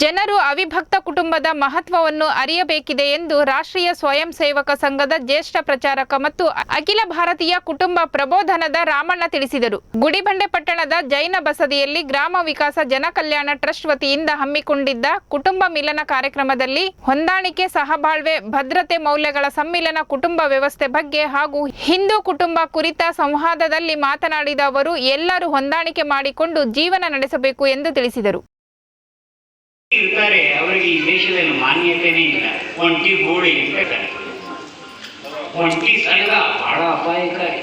ಜನರು ಅವಿಭಕ್ತ ಕುಟುಂಬದ ಮಹತ್ವವನ್ನು ಅರಿಯಬೇಕಿದೆ ಎಂದು ರಾಷ್ಟ್ರೀಯ ಸ್ವಯಂ ಸೇವಕ ಸಂಘದ ಜ್ಯೇಷ್ಠ ಪ್ರಚಾರಕ ಮತ್ತು ಅಖಿಲ ಭಾರತೀಯ ಕುಟುಂಬ ಪ್ರಬೋಧನದ ರಾಮಣ್ಣ ತಿಳಿಸಿದರು. ಗುಡಿಬಂಡೆ ಪಟ್ಟಣದ ಜೈನ ಬಸದಿಯಲ್ಲಿ ಗ್ರಾಮ ವಿಕಾಸ ಜನಕಲ್ಯಾಣ ಟ್ರಸ್ಟ್ ವತಿಯಿಂದ ಹಮ್ಮಿಕೊಂಡಿದ್ದ ಕುಟುಂಬ ಮಿಲನ ಕಾರ್ಯಕ್ರಮದಲ್ಲಿ ಹೊಂದಾಣಿಕೆ ಸಹಬಾಳ್ವೆ, ಭದ್ರತೆ ಮೌಲ್ಯಗಳ ಸಮ್ಮಿಲನ ಕುಟುಂಬ ವ್ಯವಸ್ಥೆ ಬಗ್ಗೆ ಹಾಗೂ ಹಿಂದೂ ಕುಟುಂಬ ಕುರಿತ ಸಂವಾದದಲ್ಲಿ ಮಾತನಾಡಿದ ಅವರು, ಎಲ್ಲರೂ ಹೊಂದಾಣಿಕೆ ಮಾಡಿಕೊಂಡು ಜೀವನ ನಡೆಸಬೇಕು ಎಂದು ತಿಳಿಸಿದರು. ಇರ್ತಾರೆ. ಅವರಿಗೆ ಈ ದೇಶದಲ್ಲಿ ಮಾನ್ಯತೆನೇ ಇಲ್ಲ. ಒಂಟಿ ಗೋಡೆ ಅಂತ ಒಂಟಿ ಸಲಗ ಬಹಳ ಅಪಾಯಕಾರಿ.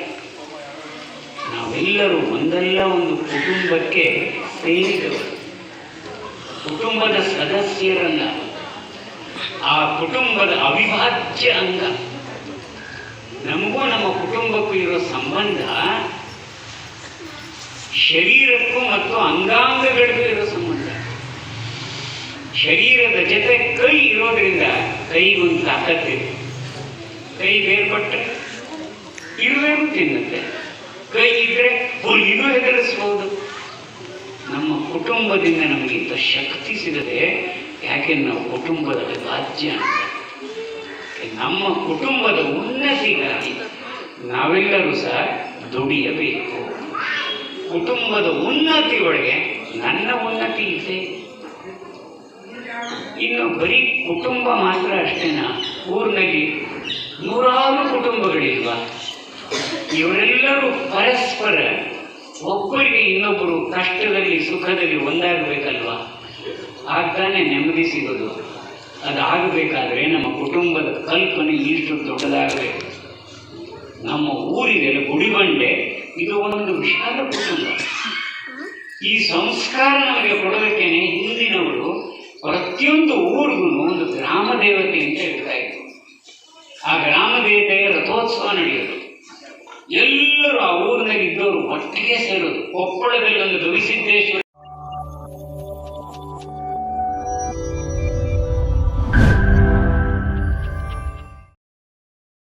ನಾವೆಲ್ಲರೂ ಒಂದಲ್ಲ ಒಂದು ಕುಟುಂಬಕ್ಕೆ ಸೈನಿಕರು ಕುಟುಂಬದ ಸದಸ್ಯರನ್ನ ಆ ಕುಟುಂಬದ ಅವಿಭಾಜ್ಯ ಅಂಗ. ನಮಗೂ ನಮ್ಮ ಕುಟುಂಬಕ್ಕೂ ಇರೋ ಸಂಬಂಧ ಶರೀರಕ್ಕೂ ಮತ್ತು ಅಂಗಾಂಗಗಳಿಗೂ ಶರೀರದ ಜೊತೆ ಕೈ ಇರೋದ್ರಿಂದ ಕೈಗೊಂದು ತಾಕತ್ತಿದೆ ಕೈ ಬೇರ್ಪಟ್ಟ ಇರುವೇನು ತಿನ್ನುತ್ತೆ. ಕೈ ಇದ್ರೆ ಇನ್ನೂ ಹೆದರಿಸ್ಬೋದು. ನಮ್ಮ ಕುಟುಂಬದಿಂದ ನಮಗೆ ಇಂಥ ಶಕ್ತಿ ಸಿಗದೆ ಯಾಕೆ ನಾವು ಕುಟುಂಬದ ಅವಿಭಾಜ್ಯ ನಮ್ಮ ಕುಟುಂಬದ ಉನ್ನತಿಗಾಗಿ ನಾವೆಲ್ಲರೂ ಸಹ ದುಡಿಯಬೇಕು. ಕುಟುಂಬದ ಉನ್ನತಿ ಒಳಗೆ ನನ್ನ ಉನ್ನತಿ ಇದೆ. ಇನ್ನು ಬರೀ ಕುಟುಂಬ ಮಾತ್ರ ಅಷ್ಟೇನಾ. ಊರಿನಲ್ಲಿ ನೂರಾರು ಕುಟುಂಬಗಳಿಲ್ವ ಇವರೆಲ್ಲರೂ ಪರಸ್ಪರ ಒಬ್ಬರಿಗೆ ಇನ್ನೊಬ್ಬರು ಕಷ್ಟದಲ್ಲಿ, ಸುಖದಲ್ಲಿ ಒಂದಾಗಬೇಕಲ್ವಾ? ಆಗ್ತಾನೆ ನೆಮ್ಮದಿ ಸಿಗೋದು. ಅದಾಗಬೇಕಾದ್ರೆ ನಮ್ಮ ಕುಟುಂಬದ ಕಲ್ಪನೆ ಇಷ್ಟು ದೊಡ್ಡದಾಗಬೇಕು. ನಮ್ಮ ಊರಿದೆ ಗುಡಿಬಂಡೆ, ಇದು ಒಂದು ವಿಶಾಲ ಕುಟುಂಬ. ಈ ಸಂಸ್ಕಾರ ನಮಗೆ ಹಿಂದಿನವರು ಪ್ರತಿಯೊಂದು ಊರಿಗೂ ಒಂದು ಗ್ರಾಮ ದೇವತೆ ಅಂತ ಹೇಳ್ತಾ ಇದ್ರು. ಆ ಗ್ರಾಮ ದೇವತೆಯ ರಥೋತ್ಸವ ನಡೆಯೋದು. ಎಲ್ಲರೂ ಆ ಊರಿನಲ್ಲಿ ಇದ್ದವರು ಒಟ್ಟಿಗೆ ಸೇರೋದು. ಕೊಪ್ಪಳದಲ್ಲಿ ಒಂದು ಗವಿಸಿದ್ದೇಶ್ವರ